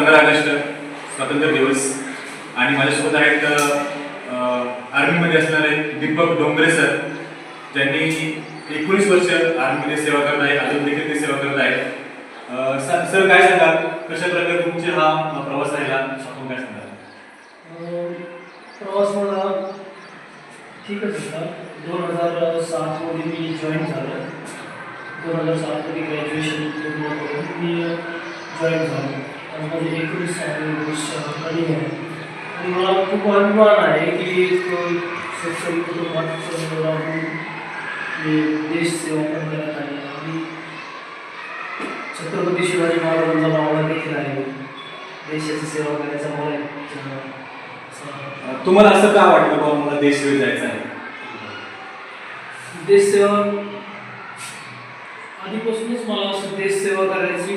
पंधरा ऑगस्ट स्वातंत्र्य दिवस. आणि माझ्यासोबत आहेत आर्मीमध्ये असणारे दीपक डोंगरे सर ज्यांनी एकोणीस वर्ष आर्मीमध्ये सेवा करत आहे अजून देखील ते सेवा करत आहेत. सर काय सांगाल? कशा प्रकारे तुमचे हा प्रवास राहिला? आपण काय सांगाल? प्रवास मला ठीकच होता. दोन हजार सातमध्ये मी जॉईन झालं. दोन हजार सातमध्ये ग्रॅज्युएशन पूर्ण करून मी जॉईन झालो. आणि माझे एकोणीस वर्ष रनिंग आहे आणि मला खूप अभिमान आहे की शेतकरी कुटुंबात राहून मी देश सेवा पण करत आहे. आणि छत्रपती शिवाजी महाराजांचा मावळा देखील आहे. देशाची सेवा करायचा मला एक, तुम्हाला असं का वाटलं बाबा मला देश सेवेत जायचं आहे? देशसेवा आधीपासूनच मला असं देशसेवा करायची खूप इच्छा होती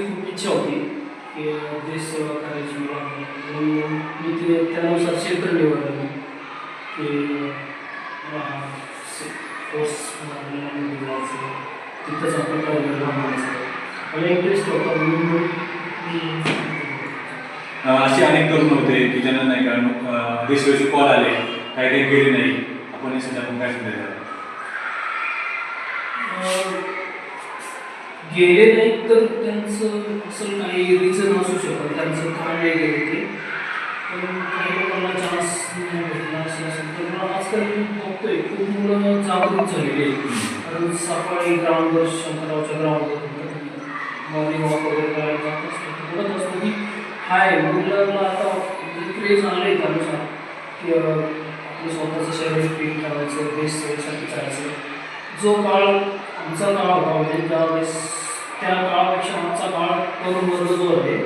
की देशसेवा करायची मला. म्हणून मी ते त्यानुसार क्षेत्र निवडलं मी. की मला से- कोर्स जायचं तिथंच आपण बनवायचं मला इंटरेस्ट होता म्हणून असे अनेक तरुण होते की ज्यांना नाही का अ, देशसेवेचे कॉल आले. काही काही गेले नाही. आपण यासाठी आपण काय सांगायचं? गेले नाहीत तर त्यांचं असं काही रिझन असू शकत. त्यांचं काम वेगळे होते. पण काही लोकांना चान्स नाही भेटला असं असेल तर मला आजकाल मी बघतोय खूप मुलं जागरूक झालेली आहेत. कारण सकाळी ग्राउंडवर शंकररावच्या ग्राउंडवर मॉर्निंग वॉक वगैरे करायला जात असतो. बघत असतो की हाय मुलांना आता क्रेज आलं आहे त्यानुसार की आपलं स्वतःचं शरीर फिट करायचं देश सेवेसाठी करायचं जो काळ आमचा काळ होता म्हणजे त्यावेळेस त्या काळापेक्षा आमचा काळ तरुण वर्ग जो आहे.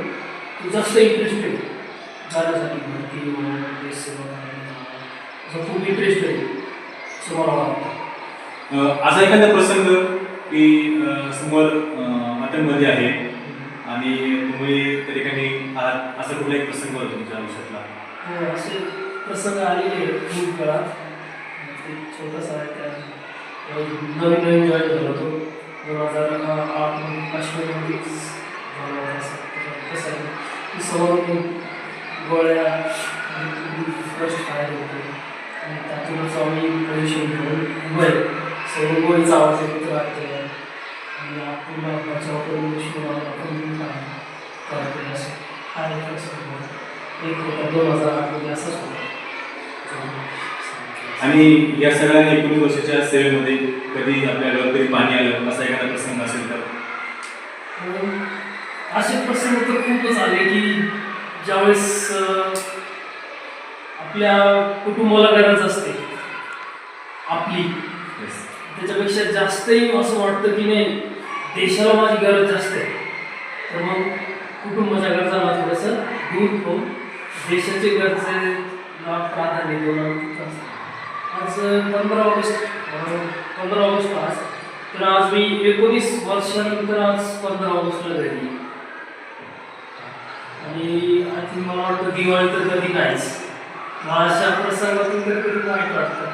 तो जास्त इंटरेस्टेड जाण्यासाठी भरती देश सेवा असं खूप इंटरेस्टेड आहे. असं मला वाटतं. अ, असा एखादा प्रसंग की समोर आतंकवादी आहे. आणि तुम्ही त्या ठिकाणी आहात असा कुठला एक प्रसंग होता तुमच्या आयुष्यातला? हो, असे प्रसंग आलेले खूप वेळा ते छोटासा आहे त्या अं, नवीन नवीन जॉईन झालो होतो. दोन हजार आठमध्ये काश्मीरमध्येच झाला असं. कसं आहे गोळ्या फर्स्ट फायर होते आणि त्यातूनच आम्ही पोझिशन घेऊन उभं सर्व राहते आणि आपण बचाव करून आपण करते असं हा एक होता. एक होता दोन हजार आठमध्ये असंच होतं आणि या सगळ्या एकोणीस वर्षाच्या सेवेमध्ये कधी आपल्या डोळ्यात कधी पाणी आलं असा एखादा प्रसंग असेल तर? असे प्रसंग तर खूपच आले की ज्यावेळेस आपल्या कुटुंबाला गरज असते आपली. त्याच्यापेक्षा जास्तही असं वाटतं की नाही देशाला माझी गरज जास्त आहे तर मग कुटुंबाच्या गरजांना थोडंसं दूर ठेवून देशाची गरजेला प्राधान्य देऊन. आज पंधरा ऑगस्ट पंधरा ऑगस्ट आज. तर आज मी एकोणीस वर्षानंतर आज पंधरा ऑगस्टला घरी आणि आज मला वाटतं दिवाळी तर कधी नाहीच. अशा प्रसंगातून तर कधी वाईट वाटतं.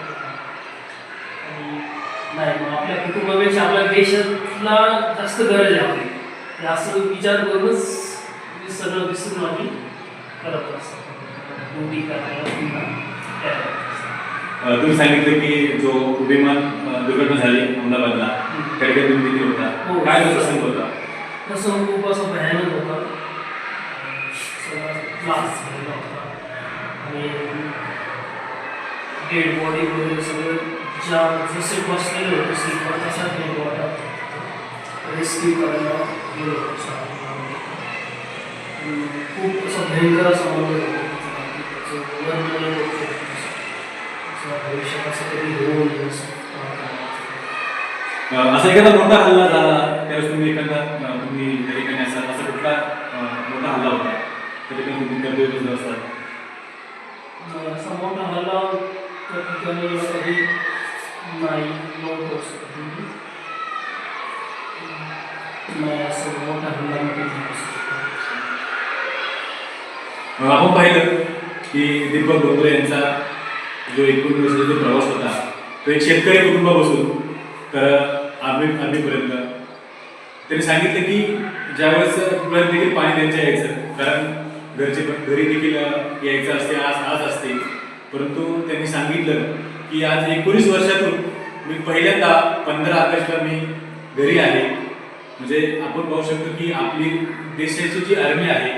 आणि नाही मग आपल्या कुटुंबापेक्षा आपल्या देशातला जास्त गरज आहे. हे असं विचार करूनच मी सगळं विसरून आम्ही करत असतो. ड्युटी करायला तुम्ही सांगितलं की जो विमान दुर्घटना झाली अहमदाबादला त्या ठिकाणी तुम्ही तिथे होता. काय तो प्रसंग होता? तसं खूप असं भयानक होतं. सगळा क्लास झालेला होता. आणि डेड बॉडी वगैरे सगळं. ज्या जसे बसलेले होते सीटवर तसा डेड बॉडी रेस्क्यू करायला गेलो खूप असं भयंकर असं वर्णन शकत असं. असं भविष्यात असं कधी होऊ नये असं एखादा मोठा हल्ला झाला त्यावेळेस तुम्ही एखादा तुम्ही त्या ठिकाणी असा असा कुठला मोठा हल्ला होता त्या ठिकाणी तुम्ही कर्तव्य बसला असतात असा मोठा हल्ला त्या ठिकाणी कधी नाही नव्हतं असं कधी. नाही असं मोठा हल्ला मी कधी नाही असं. अ, आपण पाहिलं की दीपक डोंगरे यांचा जो एकूण वर्षाचा जो प्रवास होता तो एक शेतकरी कुटुंबापासून तर आम्ही आम्हीपर्यंत. त्यांनी सांगितलं की ज्यावेळेस डोळ्यात देखील पाणी त्यांच्या यायचं कारण घरचे पण घरी देखील यायचं असते आज आज असते. परंतु त्यांनी सांगितलं की आज एकोणीस वर्षातून मी पहिल्यांदा पंधरा ऑगस्टला मी घरी आहे. म्हणजे आपण पाहू शकतो की आपली देशाची जी आर्मी आहे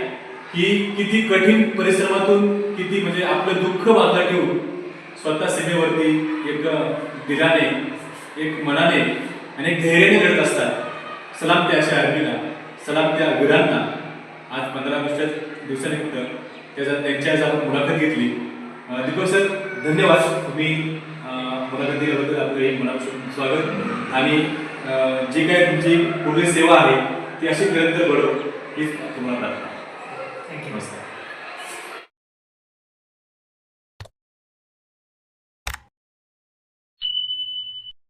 ही किती कठीण परिश्रमातून किती म्हणजे आपलं दुःख बाजूला ठेवून स्वतः सीमेवरती एक दिलाने एक मनाने आणि एक धैर्याने लढत असतात. सलाम त्या अशा आर्मीला सलाम त्या वीरांना. आज पंधरा ऑगस्टच्या दिवसानिमित्त त्याचा त्यांची आज आपण मुलाखत घेतली. दीपक सर धन्यवाद. तुम्ही मुलाखत दिल्याबद्दल आपलं एक मनापासून स्वागत. आणि जी काय तुमची पुढील सेवा आहे ती अशी निरंतर घडो हीच तुम्हाला प्रार्थना. थँक्यू नमस्कार.